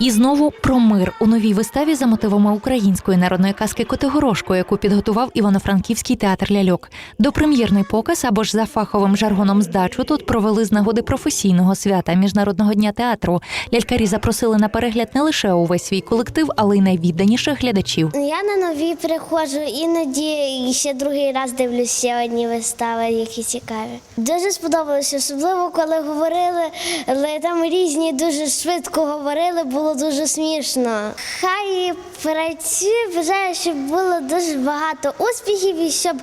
І знову про мир у новій виставі за мотивами української народної казки Котигорошко, яку підготував Івано-Франківський театр ляльок. Допрем'єрний показ або ж за фаховим жаргоном здачу тут провели з нагоди професійного свята міжнародного дня театру. Лялькарі запросили на перегляд не лише увесь свій колектив, але й найвідданіших глядачів. Я на нові приходжу, іноді ще другий раз дивлюсь ще одні вистави, які цікаві. Дуже сподобалося, особливо коли говорили, але там різні дуже швидко говорили, було дуже смішно. Хай працює, бажаю, щоб було дуже багато успіхів і щоб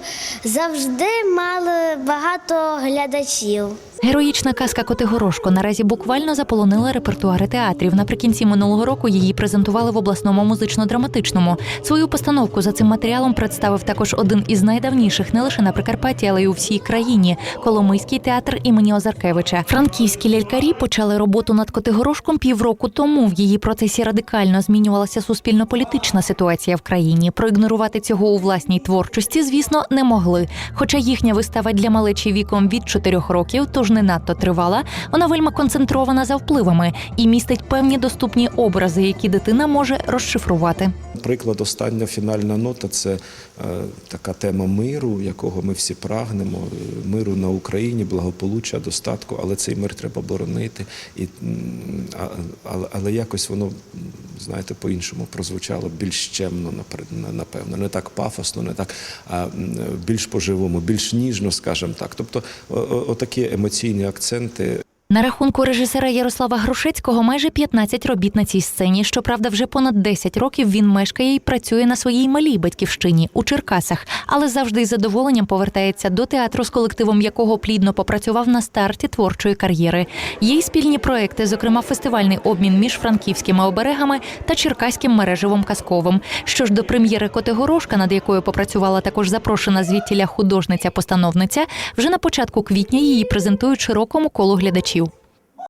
завжди мали багато глядачів. Героїчна казка Котигорошко наразі буквально заполонила репертуари театрів. Наприкінці минулого року її презентували в обласному музично-драматичному. Свою постановку за цим матеріалом представив також один із найдавніших не лише на Прикарпатті, але й у всій країні Коломийський театр імені Озаркевича. Франківські лялькарі почали роботу над Котигорошком півроку тому. В її процесі радикально змінювалася суспільно-політична ситуація в країні. Проігнорувати цього у власній творчості, звісно, не могли. Хоча їхня вистава для малечі віком від 4 років, тож не надто тривала, вона вельми концентрована за впливами і містить певні доступні образи, які дитина може розшифрувати. Приклад, остання фінальна нота це е, така тема миру, якого ми всі прагнемо. Миру на Україні, благополуччя, достатку, але цей мир треба боронити. І, але, але якось воно, знаєте, по-іншому прозвучало більш чемно, напевно, не так пафосно, не так, а більш по-живому, більш ніжно, скажімо так. Тобто, отакі емоційні акценти. На рахунку режисера Ярослава Грушецького майже 15 робіт на цій сцені. Щоправда, вже понад 10 років він мешкає і працює на своїй малій батьківщині у Черкасах, але завжди із задоволенням повертається до театру, з колективом якого плідно попрацював на старті творчої кар'єри. Є й спільні проекти, зокрема фестивальний обмін між франківськими оберегами та черкаським мережевим казковим. Що ж до прем'єри Котигорошка, над якою попрацювала також запрошена звідтіля художниця-постановниця, вже на початку квітня її презентують широкому колу глядачів.